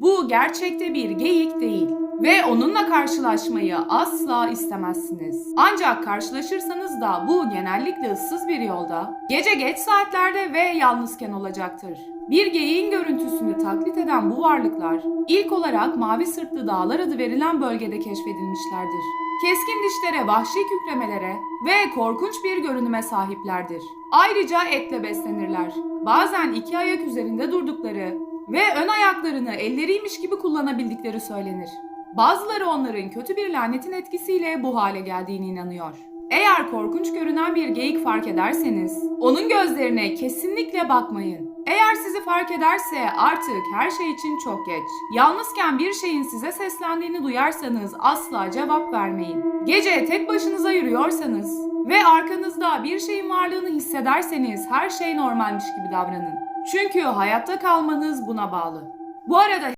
Bu gerçekte bir geyik değil ve onunla karşılaşmayı asla istemezsiniz. Ancak karşılaşırsanız da bu genellikle ıssız bir yolda, gece geç saatlerde ve yalnızken olacaktır. Bir geyiğin görüntüsünü taklit eden bu varlıklar ilk olarak Mavi Sırtlı Dağlar adı verilen bölgede keşfedilmişlerdir. Keskin dişlere, vahşi kükremelere ve korkunç bir görünüme sahiplerdir. Ayrıca etle beslenirler. Bazen iki ayak üzerinde durdukları ve ön ayaklarını elleriymiş gibi kullanabildikleri söylenir. Bazıları onların kötü bir lanetin etkisiyle bu hale geldiğine inanıyor. Eğer korkunç görünen bir geyik fark ederseniz, onun gözlerine kesinlikle bakmayın. Eğer sizi fark ederse artık her şey için çok geç. Yalnızken bir şeyin size seslendiğini duyarsanız asla cevap vermeyin. Gece tek başınıza yürüyorsanız ve arkanızda bir şeyin varlığını hissederseniz her şey normalmiş gibi davranın. Çünkü hayatta kalmanız buna bağlı. Bu arada